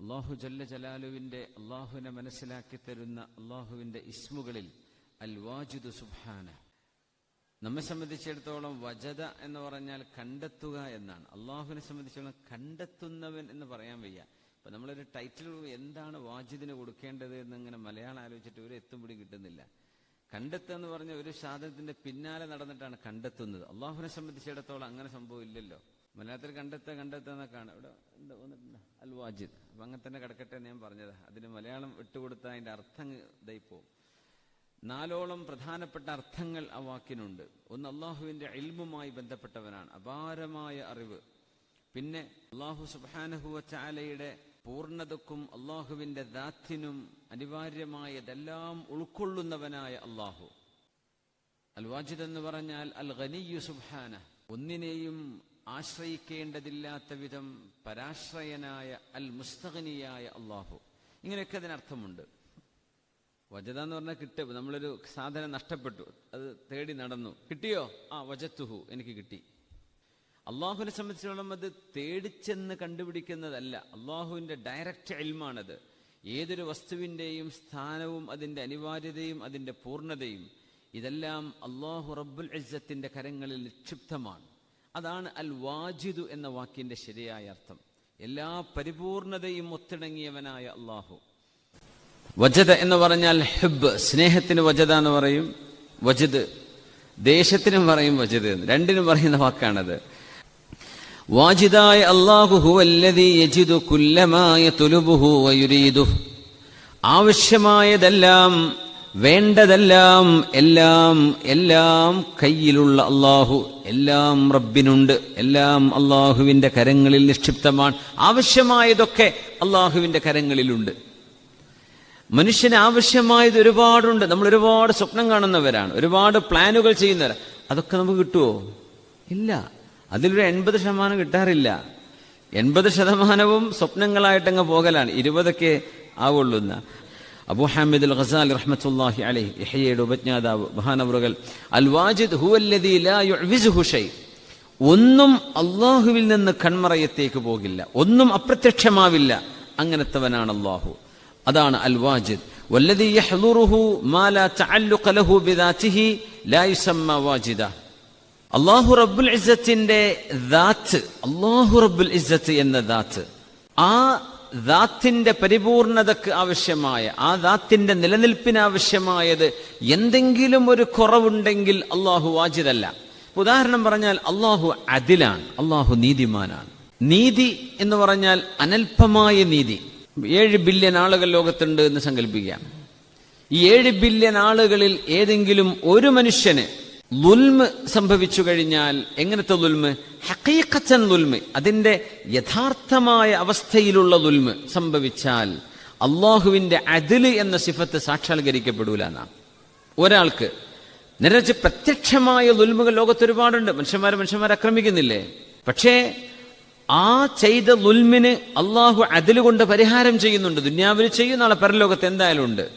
അള്ളാഹു ജല്ല ജലാലുവിന്റെ അള്ളാഹുവിനെ മനസ്സിലാക്കി തരുന്ന അള്ളാഹുവിന്റെ ഇസ്മുകളിൽ അൽ വാജിദ് സുബ്ഹാന. നമ്മെ സംബന്ധിച്ചിടത്തോളം വജത എന്ന് പറഞ്ഞാൽ കണ്ടെത്തുക എന്നാണ്. അള്ളാഹുവിനെ സംബന്ധിച്ചിടത്തോളം കണ്ടെത്തുന്നവൻ എന്ന് പറയാൻ വയ്യ. ഇപ്പൊ നമ്മളൊരു ടൈറ്റിൽ എന്താണ് വാജിദിന് കൊടുക്കേണ്ടത് എന്നിങ്ങനെ മലയാളം ആലോചിച്ചിട്ട് ഒരു എത്തും പിടി കിട്ടുന്നില്ല. കണ്ടെത്തുക എന്ന് പറഞ്ഞ ഒരു സാധനത്തിന്റെ പിന്നാലെ നടന്നിട്ടാണ് കണ്ടെത്തുന്നത്. അള്ളാഹുവിനെ സംബന്ധിച്ചിടത്തോളം അങ്ങനെ സംഭവം ഇല്ലല്ലോ. മലയാളത്തിൽ കണ്ടെത്തുക കണ്ടെത്തുക എന്നൊക്കെയാണ്. ഇവിടെ എന്താ വന്നിട്ടുണ്ട്. അൽ വാജിദ് അപ്പൊ അങ്ങനെ തന്നെ കിടക്കട്ടെ ഞാൻ പറഞ്ഞത്. അതിന് മലയാളം വിട്ടുകൊടുത്താൽ അതിന്റെ അർത്ഥം ഇതായിപ്പോവും നാലോളം പ്രധാനപ്പെട്ട അർത്ഥങ്ങൾ ആ വാക്കിനുണ്ട്. ഒന്ന് അള്ളാഹുവിന്റെ ഇൽമുമായി ബന്ധപ്പെട്ടവനാണ്. അപാരമായ അറിവ്. പിന്നെ അള്ളാഹു സുബാനഹുവ ചാലയുടെ പൂർണതക്കും അള്ളാഹുവിന്റെ ദാത്തിനും അനിവാര്യമായതെല്ലാം ഉൾക്കൊള്ളുന്നവനായ അള്ളാഹു. അൽ വാജിദ് എന്ന് പറഞ്ഞാൽ അൽ ഖനിയു സുബാന ഒന്നിനെയും ആശ്രയിക്കേണ്ടതില്ലാത്ത വിധം പരാശ്രയനായ അൽ മുസ്തഖനിയായ അള്ളാഹു. ഇങ്ങനെയൊക്കെ അതിനർത്ഥമുണ്ട്. വജത എന്ന് പറഞ്ഞാൽ കിട്ടും. നമ്മളൊരു സാധനം നഷ്ടപ്പെട്ടു. അത് തേടി നടന്നു. കിട്ടിയോ? ആ വജത്തുഹു. എനിക്ക് കിട്ടി. അള്ളാഹുവിനെ സംബന്ധിച്ചിടത്തോളം അത് തേടിച്ചെന്ന് കണ്ടുപിടിക്കുന്നതല്ല. അള്ളാഹുവിന്റെ ഡയറക്റ്റ് എൽമാണത്. ഏതൊരു വസ്തുവിന്റെയും സ്ഥാനവും അതിന്റെ അനിവാര്യതയും അതിന്റെ പൂർണതയും ഇതെല്ലാം അള്ളാഹു റബ്ബുൽ ഇസ്സത്തിന്റെ കരങ്ങളിൽ നിക്ഷിപ്തമാണ്. അതാണ് അൽ വാജിദു എന്ന വാക്കിന്റെ ശരിയായ അർത്ഥം. എല്ലാ പരിപൂർണതയും ഒത്തിണങ്ങിയവനായ അള്ളാഹു വജത എന്ന് പറഞ്ഞാൽ ഹിബ് സ്നേഹത്തിന് വജത എന്ന് പറയും. വജത് ദേശത്തിനും പറയും വജത് എന്ന്. രണ്ടിനും പറയുന്ന വാക്കാണത്. വാജിദായ അള്ളാഹു യജിദു ആവശ്യമായതെല്ലാം വേണ്ടതെല്ലാം എല്ലാം എല്ലാം കയ്യിലുള്ള അള്ളാഹു എല്ലാം റബ്ബിനുണ്ട്. എല്ലാം അള്ളാഹുവിന്റെ കരങ്ങളിൽ നിക്ഷിപ്തമാണ്. ആവശ്യമായതൊക്കെ അള്ളാഹുവിന്റെ കരങ്ങളിലുണ്ട്. മനുഷ്യന് ആവശ്യമായത് ഒരുപാടുണ്ട്. നമ്മൾ ഒരുപാട് സ്വപ്നം കാണുന്നവരാണ്. ഒരുപാട് പ്ലാനുകൾ ചെയ്യുന്നവരാണ് അതൊക്കെ നമുക്ക് കിട്ടുമോ ഇല്ല. അതിലൊരു എൺപത് ശതമാനം കിട്ടാറില്ല. എൺപത് ശതമാനവും സ്വപ്നങ്ങളായിട്ടങ്ങ് പോകലാണ്. ഇരുപതൊക്കെ ആവുള്ളൂ അബൂഹമ്മദ് ഹാമിദ് അൽ ഗസാലി റഹ്മത്തുല്ലാഹി അലൈഹി ഇഹ്യയുടെ ഉപജ്ഞാതാവ് മഹാനവറുകൾ. അൽ വാജിദ് ഹുവല്ലദി ലാ യുഅ്വിസുഹു ഷൈ. ഒന്നും അള്ളാഹുവിൽ നിന്ന് കൺമറയത്തേക്ക് പോകില്ല. ഒന്നും അപ്രത്യക്ഷമാവില്ല. അങ്ങനത്തവനാണ് അള്ളാഹു. അതാണ് അൽ വാജിദ് വല്ലദി യഹ്ളുറുഹു മാ ലാ തഅല്ലുഖ ലഹു ബിദാതിഹി ലാ യുസമ്മ വാജിദ. അള്ളാഹു റബ്ബുൽ ഇസ്സത്തിന്റെ ദാത്ത് അള്ളാഹു റബ്ബുൽ ഇസ്സത്ത് എന്ന ദാത്ത് ആ ദാത്തിന്റെ പരിപൂർണതക്ക് ആവശ്യമായ ആ ദാത്തിന്റെ നിലനിൽപ്പിനാവശ്യമായത് എന്തെങ്കിലും ഒരു കുറവുണ്ടെങ്കിൽ അള്ളാഹു വാജിതല്ല ഉദാഹരണം പറഞ്ഞാൽ അള്ളാഹു അതിലാണ് അള്ളാഹു നീതിമാനാണ്. നീതി എന്ന് പറഞ്ഞാൽ അനൽപമായ നീതി. ഏഴ് ബില്യൺ ആളുകൾ ലോകത്തുണ്ട് എന്ന് സങ്കല്പിക്കാം ഈ ഏഴ് ബില്യൺ ആളുകളിൽ ഏതെങ്കിലും ഒരു മനുഷ്യന് ലുൽമ് സംഭവിച്ചു കഴിഞ്ഞാൽ എങ്ങനത്തെ ലുൽമ്? ഹക്കീക്കച്ചൻ ദുൽമ് അതിന്റെ യഥാർത്ഥമായ അവസ്ഥയിലുള്ള ദുൽമ് സംഭവിച്ചാൽ അള്ളാഹുവിന്റെ അതിൽ എന്ന സിഫത്ത് സാക്ഷാത്കരിക്കപ്പെടൂല എന്നാ. ഒരാൾക്ക് നിരച്ച് പ്രത്യക്ഷമായ ദുൽമുകൾ ലോകത്ത് ഒരുപാടുണ്ട്. മനുഷ്യന്മാരെ മനുഷ്യന്മാരെ ആക്രമിക്കുന്നില്ലേ? പക്ഷേ ആ ചെയ്ത ദുൽമിന് അള്ളാഹു അതിൽ കൊണ്ട് പരിഹാരം ചെയ്യുന്നുണ്ട്. ദുന്യാവിൽ ചെയ്യും നാളെ പരലോകത്ത് എന്തായാലും ഉണ്ട്.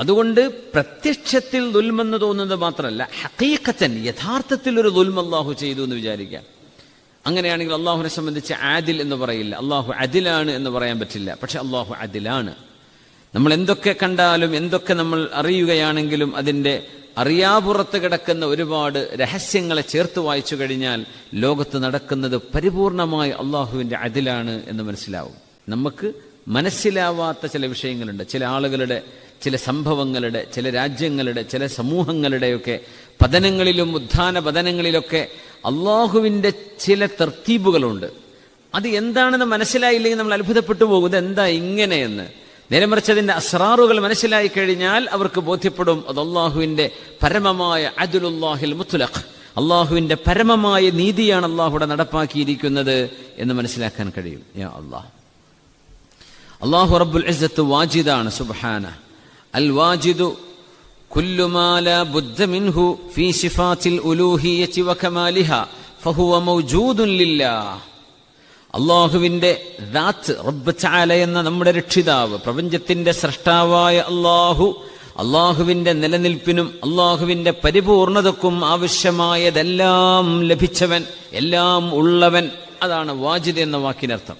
അതുകൊണ്ട് പ്രത്യക്ഷത്തിൽ ദുൽമെന്ന് തോന്നുന്നത് മാത്രമല്ല ഹക്കീക്കത്തൻ യഥാർത്ഥത്തിൽ ഒരു ദുൽമ അള്ളാഹു ചെയ്തു എന്ന് വിചാരിക്കാം. അങ്ങനെയാണെങ്കിൽ അള്ളാഹുവിനെ സംബന്ധിച്ച് ആദിൽ എന്ന് പറയില്ല. അള്ളാഹു അതിലാണ് എന്ന് പറയാൻ പറ്റില്ല. പക്ഷെ അള്ളാഹു അതിലാണ്. നമ്മൾ എന്തൊക്കെ കണ്ടാലും എന്തൊക്കെ നമ്മൾ അറിയുകയാണെങ്കിലും അതിന്റെ അറിയാപുറത്ത് കിടക്കുന്ന ഒരുപാട് രഹസ്യങ്ങളെ ചേർത്ത് വായിച്ചു കഴിഞ്ഞാൽ ലോകത്ത് നടക്കുന്നത് പരിപൂർണമായി അള്ളാഹുവിന്റെ അതിലാണ് എന്ന് മനസ്സിലാവും. നമുക്ക് മനസ്സിലാവാത്ത ചില വിഷയങ്ങളുണ്ട്. ചില ആളുകളുടെ ചില സംഭവങ്ങളുടെ ചില രാജ്യങ്ങളുടെ ചില സമൂഹങ്ങളുടെയൊക്കെ പതനങ്ങളിലും ഉത്ഥാന പതനങ്ങളിലൊക്കെ അള്ളാഹുവിന്റെ ചില തർത്തീബുകളുണ്ട്. അത് എന്താണെന്ന് മനസ്സിലായില്ലെങ്കിൽ നമ്മൾ അത്ഭുതപ്പെട്ടു പോകും. ഇത് എന്താ ഇങ്ങനെയെന്ന്. നേരെ അസ്രാറുകൾ മനസ്സിലായി കഴിഞ്ഞാൽ അവർക്ക് ബോധ്യപ്പെടും. അത് അള്ളാഹുവിന്റെ പരമമായ അദുലുല്ലാഹിൽ മുത്തുലഖ് അള്ളാഹുവിന്റെ പരമമായ നീതിയാണ് അള്ളാഹുടെ നടപ്പാക്കിയിരിക്കുന്നത് എന്ന് മനസ്സിലാക്കാൻ കഴിയും. യാ അള്ളാഹ്. അള്ളാഹു റബ്ബുൽ വാജിദാണ്. സുബാന അൽ വാജിദു كل ما لا بد منه في صفات الألوهية وكمالها فهو موجود لله അള്ളാഹുവിന്റെ ദാത്ത് റബ്ബ് ചാല എന്ന നമ്മുടെ രക്ഷിതാവ് പ്രപഞ്ചത്തിന്റെ സൃഷ്ടാവായ അള്ളാഹു അള്ളാഹുവിന്റെ നിലനിൽപ്പിനും അള്ളാഹുവിന്റെ പരിപൂർണതക്കും ആവശ്യമായതെല്ലാം ലഭിച്ചവൻ എല്ലാം ഉള്ളവൻ അതാണ് വാജിദ് എന്ന വാക്കിനർത്ഥം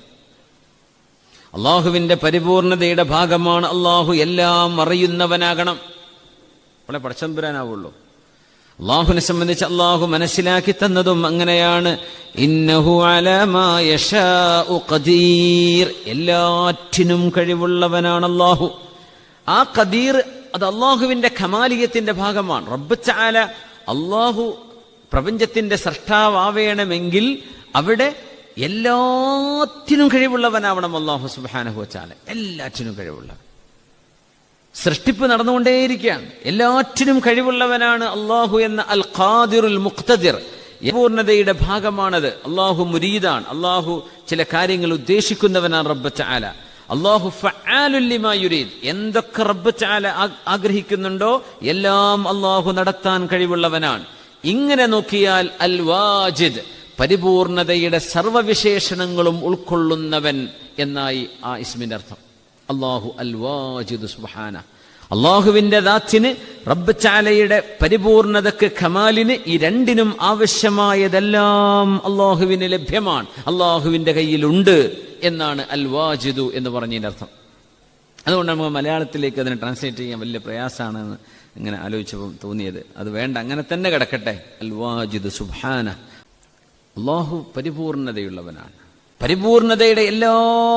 അള്ളാഹുവിന്റെ പരിപൂർണതയുടെ ഭാഗമാണ് അള്ളാഹു എല്ലാം അറിയുന്നവനാകണം അവിടെ പടച്ചമ്പുരാനാവുള്ളൂ. അള്ളാഹുവിനെ സംബന്ധിച്ച് അള്ളാഹു മനസ്സിലാക്കി തന്നതും അങ്ങനെയാണ്. ഇന്നഹു ഖദീർ. എല്ലാറ്റിനും കഴിവുള്ളവനാണ് അള്ളാഹു ആ ഖദീർ അത് അള്ളാഹുവിന്റെ ഖമാലിയത്തിന്റെ ഭാഗമാണ്. റബ്ബ് ചാല അള്ളാഹു പ്രപഞ്ചത്തിന്റെ സൃഷ്ടാവേണമെങ്കിൽ അവിടെ എല്ലാത്തിനും കഴിവുള്ളവനാവണം അള്ളാഹു സുബാനഹു ചാല എല്ലാറ്റിനും കഴിവുള്ളവൻ സൃഷ്ടിപ്പ് നടന്നുകൊണ്ടേയിരിക്കുകയാണ്. എല്ലാറ്റിനും കഴിവുള്ളവനാണ് അള്ളാഹു എന്ന അൽ ഖാദിറുൽ മുക്തദിർ പൂർണതയുടെ ഭാഗമാണത്. അള്ളാഹു മുരീദാണ്. അള്ളാഹു ചില കാര്യങ്ങൾ ഉദ്ദേശിക്കുന്നവനാണ് റബ്ബ ചാല അള്ളാഹു യുരീദ്. എന്തൊക്കെ റബ്ബ ചാല ആഗ്രഹിക്കുന്നുണ്ടോ? എല്ലാം അള്ളാഹു നടത്താൻ കഴിവുള്ളവനാണ്. ഇങ്ങനെ നോക്കിയാൽ അൽ വാജിദ് പരിപൂർണതയുടെ സർവവിശേഷണങ്ങളും ഉൾക്കൊള്ളുന്നവൻ എന്നായി ആ ഇസ്മിന്റെ അർത്ഥം. അള്ളാഹു അൽവാജിദു സുബാന അള്ളാഹുവിന്റെ ദാത്തിന് റബ്ബ് ചാലയുടെ പരിപൂർണതക്ക് ഖമാലിന് ഈ രണ്ടിനും ആവശ്യമായതെല്ലാം അള്ളാഹുവിന് ലഭ്യമാണ്. അള്ളാഹുവിന്റെ കയ്യിലുണ്ട് എന്നാണ് അൽവാജിദു എന്ന് പറഞ്ഞതിന്റെ അർത്ഥം. അതുകൊണ്ട് നമുക്ക് മലയാളത്തിലേക്ക് അതിനെ ട്രാൻസ്ലേറ്റ് ചെയ്യാൻ വലിയ പ്രയാസമാണെന്ന് ഇങ്ങനെ ആലോചിച്ചപ്പോൾ തോന്നിയത്. അത് വേണ്ട അങ്ങനെ തന്നെ കിടക്കട്ടെ. അൽവാജിദ് സുബാന അള്ളാഹു പരിപൂർണതയുള്ളവനാണ്. പരിപൂർണതയുടെ എല്ലാ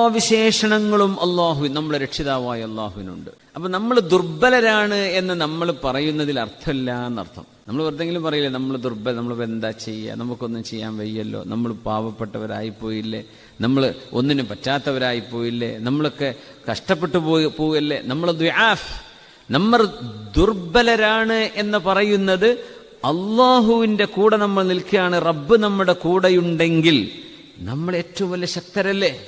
വിശേഷണങ്ങളും അള്ളാഹു നമ്മളെ രക്ഷിതാവായ അള്ളാഹുവിനുണ്ട്. അപ്പൊ നമ്മൾ ദുർബലരാണ് എന്ന് നമ്മൾ പറയുന്നതിൽ അർത്ഥമില്ല എന്നർത്ഥം. നമ്മൾ വെറുതെങ്കിലും പറയില്ലേ നമ്മൾ ദുർബല നമ്മൾ എന്താ ചെയ്യുക നമുക്കൊന്നും ചെയ്യാൻ വയ്യല്ലോ. നമ്മൾ പാവപ്പെട്ടവരായി പോയില്ലേ? നമ്മൾ ഒന്നിനും പറ്റാത്തവരായി പോയില്ലേ? നമ്മളൊക്കെ കഷ്ടപ്പെട്ടു പോയി പോവല്ലേ നമ്മൾ നമ്മൾ ദുർബലരാണ് എന്ന് പറയുന്നത് അള്ളാഹുവിന്റെ കൂടെ നമ്മൾ നിൽക്കുകയാണ്. റബ്ബ് നമ്മുടെ കൂടെയുണ്ടെങ്കിൽ നമ്മൾ ഏറ്റവും വലിയ ശക്തരല്ലേ?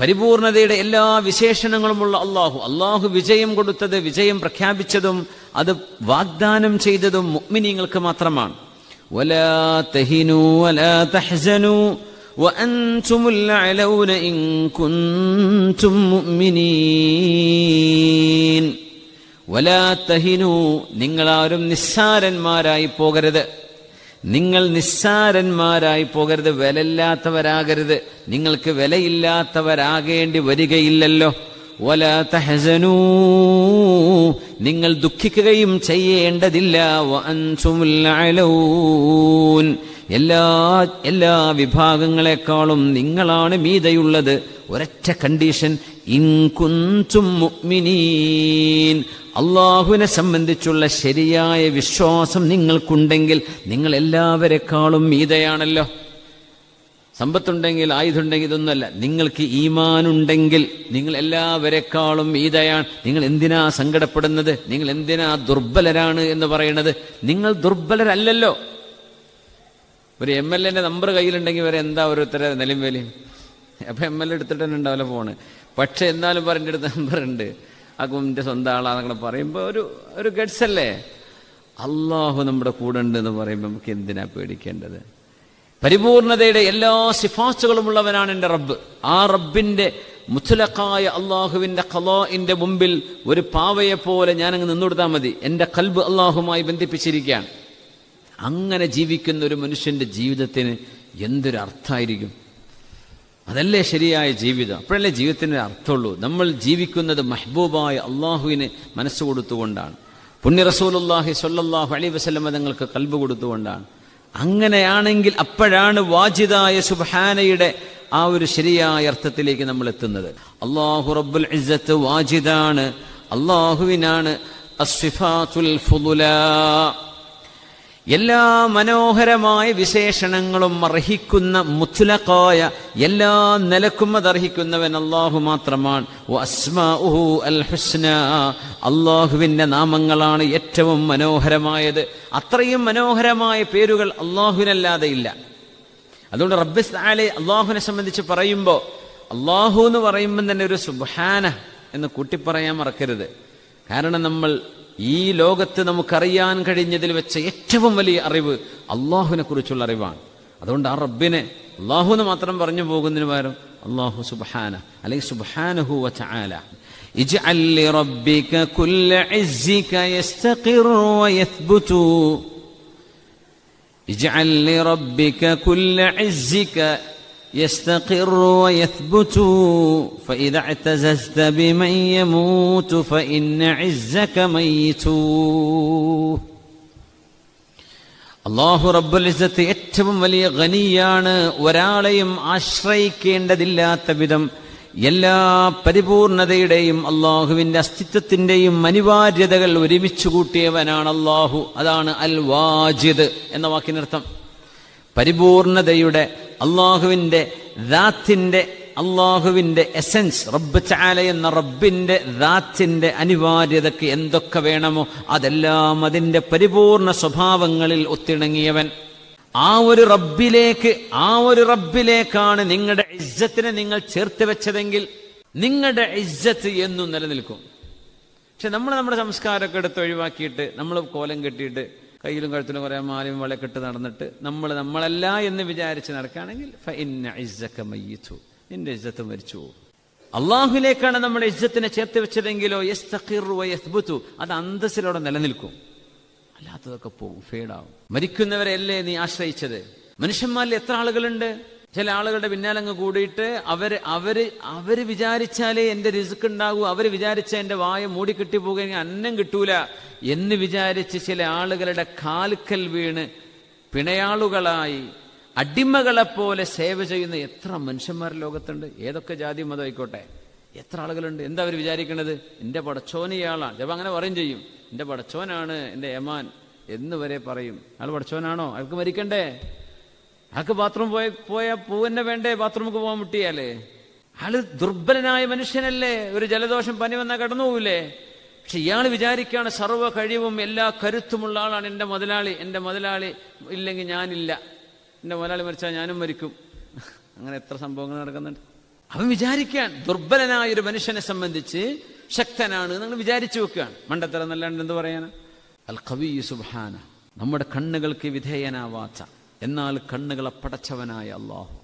പരിപൂർണതയുടെ എല്ലാ വിശേഷണങ്ങളുമുള്ള അള്ളാഹു അള്ളാഹു വിജയം കൊടുത്തത് വിജയം പ്രഖ്യാപിച്ചതും അത് വാഗ്ദാനം ചെയ്തതും മുഗ്മിനീങ്ങൾക്ക് മാത്രമാണ്. നിങ്ങളാരും നിസ്സാരന്മാരായി പോകരുത്. നിങ്ങൾ നിസ്സാരന്മാരായി പോകരുത് വിലയില്ലാത്തവരാകരുത്. നിങ്ങൾക്ക് വിലയില്ലാത്തവരാകേണ്ടി വരികയില്ലല്ലോ. വല തഹസനൂ. നിങ്ങൾ ദുഃഖിക്കുകയും ചെയ്യേണ്ടതില്ല. എല്ലാ എല്ലാ വിഭാഗങ്ങളെക്കാളും നിങ്ങളാണ് മീതയുള്ളത്. ഒരൊറ്റ കണ്ടീഷൻ ഇൻകുന്തും അള്ളാഹുവിനെ സംബന്ധിച്ചുള്ള ശരിയായ വിശ്വാസം നിങ്ങൾക്കുണ്ടെങ്കിൽ നിങ്ങൾ എല്ലാവരെക്കാളും മീതയാണല്ലോ. സമ്പത്തുണ്ടെങ്കിൽ ആയുധമുണ്ടെങ്കിൽ ഇതൊന്നുമല്ല. നിങ്ങൾക്ക് ഈമാനുണ്ടെങ്കിൽ നിങ്ങൾ എല്ലാവരെക്കാളും ഈതയാണ് നിങ്ങൾ എന്തിനാ സങ്കടപ്പെടുന്നത്? നിങ്ങൾ എന്തിനാ ദുർബലരാണ് എന്ന് പറയുന്നത് നിങ്ങൾ ദുർബലരല്ലല്ലോ. ഒരു എം എൽ എന്റെ നമ്പർ കയ്യിലുണ്ടെങ്കിൽ വരെ എന്താ ഓരോരുത്തരെ നിലയും വേലയും? അപ്പൊ എം എൽ എടുത്തിട്ട് തന്നെ ഉണ്ടാവില്ല ഫോണ്. പക്ഷെ എന്നാലും പറഞ്ഞെടുത്ത നമ്പർ ഉണ്ട് കുഞ്ഞിന്റെ സ്വന്തം ആളാന്നൊക്കെ പറയുമ്പോൾ ഒരു ഒരു ഗഡ്സ് അല്ലേ അള്ളാഹു നമ്മുടെ കൂടെ ഉണ്ട് എന്ന് പറയുമ്പോൾ നമുക്ക് എന്തിനാ പേടിക്കേണ്ടത്? പരിപൂർണതയുടെ എല്ലാ സിഫാസുകളുമുള്ളവനാണ് എന്റെ റബ്ബ്. ആ റബ്ബിന്റെ മുത്തലക്കായ അള്ളാഹുവിന്റെ ഖലാഇന്റെ മുമ്പിൽ ഒരു പാവയെ പോലെ ഞാനങ്ങ് നിന്നുകൊടുത്താൽ മതി. എന്റെ കൽബ് അള്ളാഹുമായി ബന്ധിപ്പിച്ചിരിക്കുകയാണ്. അങ്ങനെ ജീവിക്കുന്ന ഒരു മനുഷ്യന്റെ ജീവിതത്തിന് എന്തൊരു അർത്ഥമായിരിക്കും അതല്ലേ ശരിയായ ജീവിതം? അപ്പോഴല്ലേ ജീവിതത്തിന് അർത്ഥമുള്ളൂ. നമ്മൾ ജീവിക്കുന്നത് മഹബൂബായ അള്ളാഹുവിന് മനസ്സ് കൊടുത്തുകൊണ്ടാണ്. പുണ്യ റസൂലുല്ലാഹി സ്വല്ലല്ലാഹു അലൈഹി വസ്ലമ തങ്ങൾക്ക് കൽബ് കൊടുത്തുകൊണ്ടാണ്. അങ്ങനെയാണെങ്കിൽ അപ്പോഴാണ് വാജിദായ സുബാനയുടെ ആ ഒരു ശരിയായ അർത്ഥത്തിലേക്ക് നമ്മൾ എത്തുന്നത്. അള്ളാഹു റബ്ബുൽ ഇസ്സത്ത് വാജിദാണ് അള്ളാഹുവിനാണ് അസ്വിഫാത്തുൽ ഫുദുലാ. എല്ലാ മനോഹരമായ വിശേഷണങ്ങളും അർഹിക്കുന്ന മുത്തുലക്കായ എല്ലാ നിലക്കും അത് അർഹിക്കുന്നവൻ അള്ളാഹു മാത്രമാണ്. അള്ളാഹുവിന്റെ നാമങ്ങളാണ് ഏറ്റവും മനോഹരമായത്. അത്രയും മനോഹരമായ പേരുകൾ അള്ളാഹുവിനല്ലാതെ ഇല്ല. അതുകൊണ്ട് റബ്ബിസ് ആലെ അള്ളാഹുവിനെ സംബന്ധിച്ച് പറയുമ്പോൾ അള്ളാഹു എന്ന് പറയുമ്പോൾ തന്നെ ഒരു സുബാന എന്ന് കൂട്ടിപ്പറയാൻ മറക്കരുത്. കാരണം നമ്മൾ ഈ ലോകത്ത് നമുക്കറിയാൻ കഴിഞ്ഞതിൽ വെച്ച ഏറ്റവും വലിയ അറിവ് അള്ളാഹുവിനെ കുറിച്ചുള്ള അറിവാണ് അതുകൊണ്ട് ആ റബ്ബിനെ അള്ളാഹു എന്ന് മാത്രം പറഞ്ഞു പോകുന്നതിന് പകരം അള്ളാഹു സുബാന അല്ലെങ്കിൽ സുബാനഹു വചാല اجعل لربك كل عزك يستقر ويثبت اجعل لربك كل عزك يستقر ويثبت فإذا اعتززت بمن يموت فإن عزك ميت അള്ളാഹു റബ്ബുൽ ഇസ്സത്ത് ഏറ്റവും വലിയ ഖനിയാണ് ഒരാളെയും ആശ്രയിക്കേണ്ടതില്ലാത്ത വിധം എല്ലാ പരിപൂർണതയുടെയും അള്ളാഹുവിന്റെ അസ്തിത്വത്തിന്റെയും അനിവാര്യതകൾ ഒരുമിച്ച് കൂട്ടിയവനാണ് അള്ളാഹു അതാണ് അൽ വാജിദ് എന്ന വാക്കിനർത്ഥം പരിപൂർണതയുടെ അള്ളാഹുവിന്റെ ദാത്തിന്റെ അള്ളാഹുവിന്റെ എസൻസ് റബ്ബ് ചാല എന്ന റബ്ബിന്റെ ദാത്തിന്റെ അനിവാര്യതയ്ക്ക് എന്തൊക്കെ വേണമോ അതെല്ലാം അതിന്റെ പരിപൂർണ സ്വഭാവങ്ങളിൽ ഒത്തിണങ്ങിയവൻ. ആ ഒരു റബ്ബിലേക്ക് ആ ഒരു റബ്ബിലേക്കാണ് നിങ്ങളുടെ ഇജ്ജത്തിനെ നിങ്ങൾ ചേർത്ത് വെച്ചതെങ്കിൽ നിങ്ങളുടെ ഇജ്ജത്ത് എന്നും നിലനിൽക്കും. പക്ഷെ നമ്മൾ നമ്മുടെ സംസ്കാരമൊക്കെ എടുത്ത് ഒഴിവാക്കിയിട്ട് നമ്മൾ കോലം കെട്ടിയിട്ട് കയ്യിലും കഴുത്തിലും കുറേ മാലയും വളക്കെട്ട് നടന്നിട്ട് നമ്മൾ നമ്മളല്ല എന്ന് വിചാരിച്ച് നടക്കുകയാണെങ്കിൽ. നിന്റെ ഇജ്ജത്ത് മരിച്ചു. അള്ളാഹുലേക്കാണ് നമ്മുടെ ഇജ്ജത്തിനെ ചേർത്ത് വെച്ചതെങ്കിലോ യസ്തഖിറു വയസ്ബുതു അത് അന്തസ്സിലൂടെ നിലനിൽക്കും. അല്ലാത്തതൊക്കെ പോകും ഫേഡാവും. മരിക്കുന്നവരെയല്ലേ നീ ആശ്രയിച്ചത്? മനുഷ്യന്മാരിൽ എത്ര ആളുകളുണ്ട്? ചില ആളുകളുടെ പിന്നാലങ്ങ് കൂടിയിട്ട് അവർ അവർ അവർ വിചാരിച്ചാലേ എന്റെ റിസ്ക് ഉണ്ടാകൂ അവർ വിചാരിച്ച എന്റെ വായ മൂടിക്കെട്ടി പോകുകയെങ്കിൽ അന്നം കിട്ടൂല. എന്ന് വിചാരിച്ച് ചില ആളുകളുടെ കാൽക്കൽ വീണ് പിണയാളുകളായി അടിമകളെപ്പോലെ സേവ ചെയ്യുന്ന എത്ര മനുഷ്യന്മാർ ലോകത്തുണ്ട്? ഏതൊക്കെ ജാതി മതം ആയിക്കോട്ടെ? എത്ര ആളുകളുണ്ട്? എന്താ അവർ വിചാരിക്കണത്? എന്റെ പടച്ചോൻ ഇയാളാണ് ചിലപ്പോൾ അങ്ങനെ പറയും ചെയ്യും. എന്റെ പടച്ചോനാണ് എന്റെ യമാൻ എന്ന് വരെ പറയും. അയാൾ പടച്ചോനാണോ? അയാൾക്ക് മരിക്കണ്ടേ? അയാൾക്ക് ബാത്റൂം പോയ പോയ പൂവന്നെ വേണ്ടേ? ബാത്റൂമിൽ പോകാൻ മുട്ടിയാലേ? ആൾ ദുർബലനായ മനുഷ്യനല്ലേ? ഒരു ജലദോഷം പനി വന്നാൽ കടന്നു പോവില്ലേ പക്ഷെ ഇയാൾ വിചാരിക്കുകയാണ് സർവ കഴിവും എല്ലാ കരുത്തുമുള്ള ആളാണ് എന്റെ മുതലാളി എന്റെ മുതലാളി ഇല്ലെങ്കിൽ ഞാനില്ല. എന്റെ മുതലാളി മരിച്ചാൽ ഞാനും മരിക്കും. അങ്ങനെ എത്ര സംഭവങ്ങൾ നടക്കുന്നുണ്ട്. അവൻ വിചാരിക്കാൻ ദുർബലനായ ഒരു മനുഷ്യനെ സംബന്ധിച്ച് ശക്തനാണ് നിങ്ങൾ വിചാരിച്ചു വെക്കുകയാണ്. മണ്ടത്തരം എന്നല്ലാണ്ട് എന്ത് പറയാനാ? അൽ കവി സുബാന നമ്മുടെ കണ്ണുകൾക്ക് വിധേയനാവാത്ത എന്നാൽ കണ്ണുകളെ പടച്ചവനായ അള്ളാഹു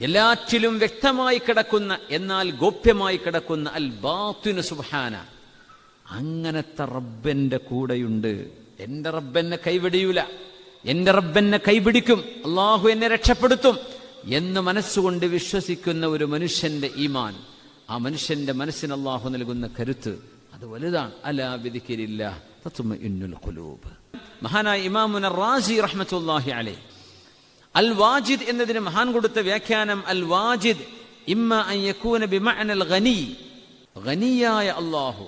എല്ലാറ്റിലും വ്യക്തമായി കിടക്കുന്ന എന്നാൽ ഗോപ്യമായി കിടക്കുന്ന അൽ ബാത്തുന സുബാന അങ്ങനത്തെ റബ്ബന്റെ കൂടെയുണ്ട്. എന്റെ റബ്ബെന്നെ കൈവിടിയൂല. എന്റെ റബ്ബെന്നെ കൈപിടിക്കും. അള്ളാഹു എന്നെ രക്ഷപ്പെടുത്തും എന്ന് മനസ്സുകൊണ്ട് വിശ്വസിക്കുന്ന ഒരു മനുഷ്യന്റെ ഈമാൻ. ആ മനുഷ്യന്റെ മനസ്സിന് അള്ളാഹു നൽകുന്ന കരുത്ത് അത് വലുതാണ്. അലാ വിധിക്കരില്ല ഖുലൂബ്. മഹാനായ റാസി അൽ വാജിദ് എന്നതിന് മഹാൻ കൊടുത്ത വ്യാഖ്യാനം അൽ വാജിദ് ഇമ്മ ഗനി. ഗനിയായ അല്ലാഹു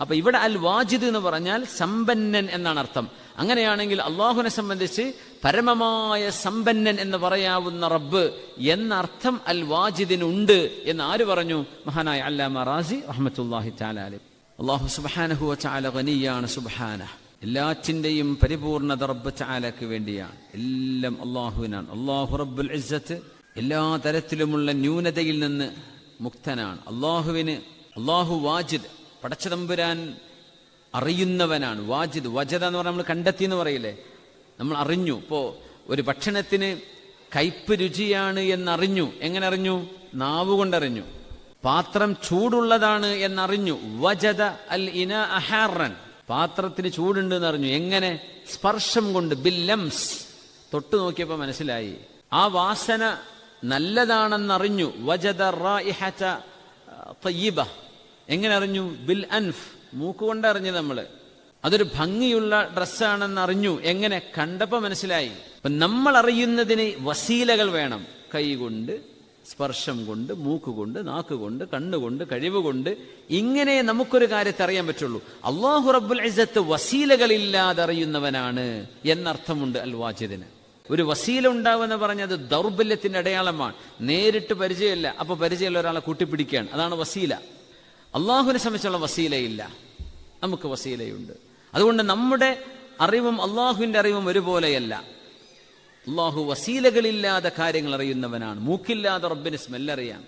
അപ്പൊ ഇവിടെ അൽ വാജിദ് എന്ന് പറഞ്ഞാൽ സമ്പന്നൻ എന്നാണ് അർത്ഥം. അങ്ങനെയാണെങ്കിൽ അള്ളാഹുവിനെ സംബന്ധിച്ച് പരമമായ സമ്പന്നൻ എന്ന് പറയാവുന്ന റബ്ബ് എന്ന അർത്ഥം അൽ വാജിദിനുണ്ട് എന്ന് ആര് പറഞ്ഞു? മഹാനായ അല്ലാമ റാസി റഹ്മത്തുല്ലാഹി ചാലാലി അള്ളാഹു സുബാനഹു ചാല സുബാന എല്ലാറ്റിന്റെയും പരിപൂർണത റബ്ബ് ചാലക്ക് വേണ്ടിയാണ്. എല്ലാം അള്ളാഹുവിനാണ്. അള്ളാഹു റബ്ബുൽ ഇസ്സത്ത് എല്ലാ തരത്തിലുമുള്ള ന്യൂനതയിൽ നിന്ന് മുക്തനാണ്. അള്ളാഹുവിന് അള്ളാഹു വാജിദ് പടച്ചതമ്പുരാൻ അറിയുന്നവനാണ്. വാജിദ് വജത എന്ന് പറഞ്ഞാൽ നമ്മൾ കണ്ടെത്തി എന്ന് പറയില്ലേ? നമ്മൾ അറിഞ്ഞു. ഇപ്പോൾ ഒരു ഭക്ഷണത്തിന് കയ്പ് രുചിയാണ് എന്നറിഞ്ഞു. എങ്ങനെ അറിഞ്ഞു? നാവ് കൊണ്ടറിഞ്ഞു. പാത്രം ചൂടുള്ളതാണ് എന്നറിഞ്ഞു. വജത അൽ ഇന അഹാറൻ. പാത്രത്തിന് ചൂടുണ്ട് എന്നറിഞ്ഞു എങ്ങനെ? സ്പർശം കൊണ്ട് ബില്ലംസ്. തൊട്ടു നോക്കിയപ്പോൾ മനസ്സിലായി. ആ വാസന നല്ലതാണെന്നറിഞ്ഞു. വജദ റായിഹത തയ്യിബ. എങ്ങനെ അറിഞ്ഞു? ബിൽ അൻഫ്. മൂക്കുകൊണ്ട് അറിഞ്ഞു നമ്മൾ അതൊരു ഭംഗിയുള്ള ഡ്രസ്സാണെന്ന് അറിഞ്ഞു. എങ്ങനെ? കണ്ടപ്പോ മനസ്സിലായി. അപ്പൊ നമ്മൾ അറിയുന്നതിന് വസീലകൾ വേണം. കൈ കൊണ്ട് സ്പർശം കൊണ്ട് മൂക്കുകൊണ്ട് നാക്കുകൊണ്ട് കണ്ണുകൊണ്ട് കഴിവുകൊണ്ട് ഇങ്ങനെ നമുക്കൊരു കാര്യത്തെ അറിയാൻ പറ്റുള്ളൂ. അള്ളാഹു റബ്ബുൽ ഇസത്ത് വസീലകളില്ലാതെ അറിയുന്നവനാണ് എന്നർത്ഥമുണ്ട് അൽ വാജിദിന് ഒരു വസീല ഉണ്ടാവുമെന്ന് പറഞ്ഞത് ദൗർബല്യത്തിന്റെ അടയാളമാണ്. നേരിട്ട് പരിചയമല്ല. അപ്പൊ പരിചയമുള്ള ഒരാളെ കൂട്ടിപ്പിടിക്കുകയാണ്. അതാണ് വസീല. അള്ളാഹുവിനെ സംബന്ധിച്ചുള്ള വസീലയില്ല. നമുക്ക് വസീലയുണ്ട്. അതുകൊണ്ട് നമ്മുടെ അറിവും അള്ളാഹുവിന്റെ അറിവും ഒരുപോലെയല്ല. അള്ളാഹു വസീലകളില്ലാതെ കാര്യങ്ങൾ അറിയുന്നവനാണ്. മൂക്കില്ലാതെ റബ്ബിന് സ്മെല്ലറിയാം.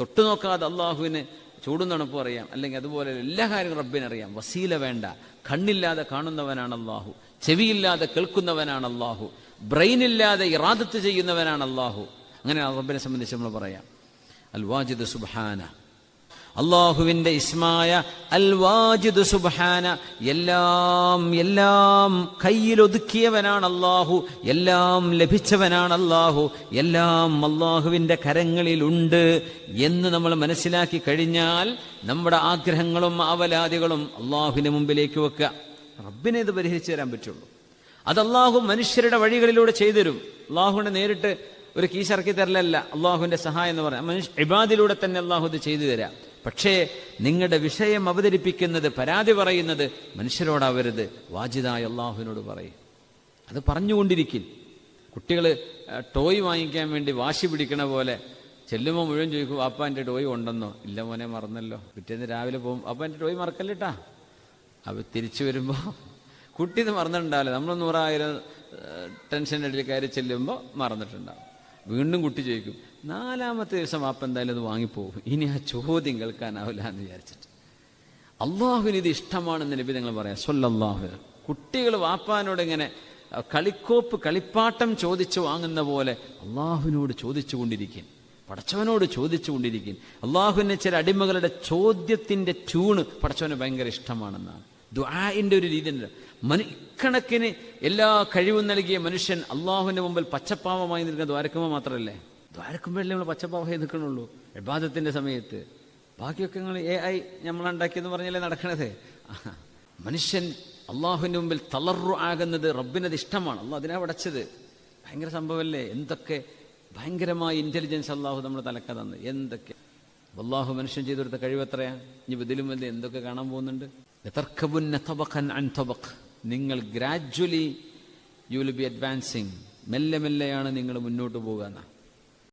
തൊട്ടു നോക്കാതെ അള്ളാഹുവിന് ചൂടും തണുപ്പും അറിയാം. അല്ലെങ്കിൽ അതുപോലെ എല്ലാ കാര്യങ്ങളും റബ്ബിനറിയാം വസീല വേണ്ട. കണ്ണില്ലാതെ കാണുന്നവനാണ് അള്ളാഹു. ചെവിയില്ലാതെ കേൾക്കുന്നവനാണ് അള്ളാഹു. ബ്രെയിനില്ലാതെ ഇറാദത്ത് ചെയ്യുന്നവനാണ് അള്ളാഹു. അങ്ങനെ റബ്ബിനെ സംബന്ധിച്ച് നമ്മൾ പറയാം. അൽ വാജിദ് സുബാന അള്ളാഹുവിന്റെ ഇസ്മായ അൽ വാജിദ് സുബ്ഹാന എല്ലാം എല്ലാം കയ്യിലൊതുക്കിയവനാണ് അള്ളാഹു എല്ലാം ലഭിച്ചവനാണ് അള്ളാഹു എല്ലാം അള്ളാഹുവിന്റെ കരങ്ങളിലുണ്ട് എന്ന് നമ്മൾ മനസ്സിലാക്കി കഴിഞ്ഞാൽ നമ്മുടെ ആഗ്രഹങ്ങളും അവലാദികളും അള്ളാഹുവിന്റെ മുമ്പിലേക്ക് വെക്കുക. റബ്ബിനെ ഇത് പരിഹരിച്ചു തരാൻ പറ്റുള്ളൂ. അത് അള്ളാഹു മനുഷ്യരുടെ വഴികളിലൂടെ ചെയ്തുതരും. അള്ളാഹുവിനെ നേരിട്ട് ഒരു കീശിറക്കി തരലല്ല അള്ളാഹുവിന്റെ സഹായം എന്ന് പറയാം. മനുഷ്യ ഇബാദിലൂടെ തന്നെ അള്ളാഹു ഇത് ചെയ്തു തരാം. പക്ഷേ നിങ്ങളുടെ വിഷയം അവതരിപ്പിക്കുന്നത് പരാതി പറയുന്നത് മനുഷ്യരോടാവരുത്. വാജിദായ അള്ളാഹുവിനോട് പറയും. അത് പറഞ്ഞുകൊണ്ടിരിക്കും. കുട്ടികൾ ടോയ് വാങ്ങിക്കാൻ വേണ്ടി വാശി പിടിക്കണ പോലെ ചെല്ലുമ്പോൾ മുഴുവൻ ചോദിക്കും അപ്പ എന്റെ ടോയ് ഉണ്ടെന്നോ? ഇല്ല മോനെ മറന്നല്ലോ. പിറ്റേന്ന് രാവിലെ പോകും. അപ്പ എന്റെ ടോയ് മറക്കല്ലിട്ടാ? അവ തിരിച്ചു വരുമ്പോൾ കുട്ടി ഇത് മറന്നിട്ടുണ്ടാവില്ല നമ്മൾ നൂറായിരം ടെൻഷൻ ഇടയിൽ കയറി ചെല്ലുമ്പോൾ മറന്നിട്ടുണ്ടാവും. വീണ്ടും കുട്ടി ചോദിക്കും നാലാമത്തെ ദിവസം അപ്പം എന്തായാലും അത് വാങ്ങിപ്പോകും. ഇനി ആ ചോദ്യം കേൾക്കാനാവില്ല എന്ന് വിചാരിച്ചിട്ട്. അള്ളാഹുവിന് ഇത് ഇഷ്ടമാണെന്ന് നബി നിങ്ങൾ പറയാം സൊല്ലാഹു കുട്ടികൾ വാപ്പാനോട് ഇങ്ങനെ കളിക്കോപ്പ് കളിപ്പാട്ടം ചോദിച്ചു വാങ്ങുന്ന പോലെ അള്ളാഹുവിനോട് ചോദിച്ചു കൊണ്ടിരിക്കും. പടച്ചവനോട് ചോദിച്ചു കൊണ്ടിരിക്കും. അള്ളാഹുവിനെ ചില അടിമകളുടെ ചോദ്യത്തിന്റെ ട്യൂണ് പടച്ചവന് ഭയങ്കര ഇഷ്ടമാണെന്നാണ്. ദ്വാഇന്റെ ഒരു രീതി ഉണ്ട്. മനു ഇക്കണക്കിന് എല്ലാ കഴിവും നൽകിയ മനുഷ്യൻ അള്ളാഹുവിന്റെ മുമ്പിൽ പച്ചപ്പാവമായി നിൽക്കുന്ന ദ്വാരക്കുമ്പോൾ മാത്രമല്ലേ ദ്വാരക്കുമ്പോഴല്ലേ നമ്മൾ പച്ചപ്പാവമായി നിൽക്കണുള്ളൂ. എബാദത്തിന്റെ സമയത്ത്. ബാക്കിയൊക്കെ നിങ്ങൾ എ ഐ നമ്മളുണ്ടാക്കിയെന്ന് പറഞ്ഞല്ലേ നടക്കണത്? മനുഷ്യൻ അള്ളാഹുവിന്റെ മുമ്പിൽ തളറു ആകുന്നത് റബ്ബിനത് ഇഷ്ടമാണ്. അള്ളാഹ് അതിനാ പടച്ചത്. ഭയങ്കര സംഭവമല്ലേ? എന്തൊക്കെ ഭയങ്കരമായ ഇന്റലിജൻസ് അള്ളാഹു നമ്മൾ തലക്ക തന്നു. എന്തൊക്കെ? അള്ളാഹു മനുഷ്യൻ ചെയ്തെടുത്ത കഴിവെത്രയാ? ഇനി ഇതിലും വലിയ എന്തൊക്കെ കാണാൻ പോകുന്നുണ്ട്. നിങ്ങൾ gradually you will be advancing. മെല്ലെ മെല്ലെയാണ് നിങ്ങൾ മുന്നോട്ട് പോകുക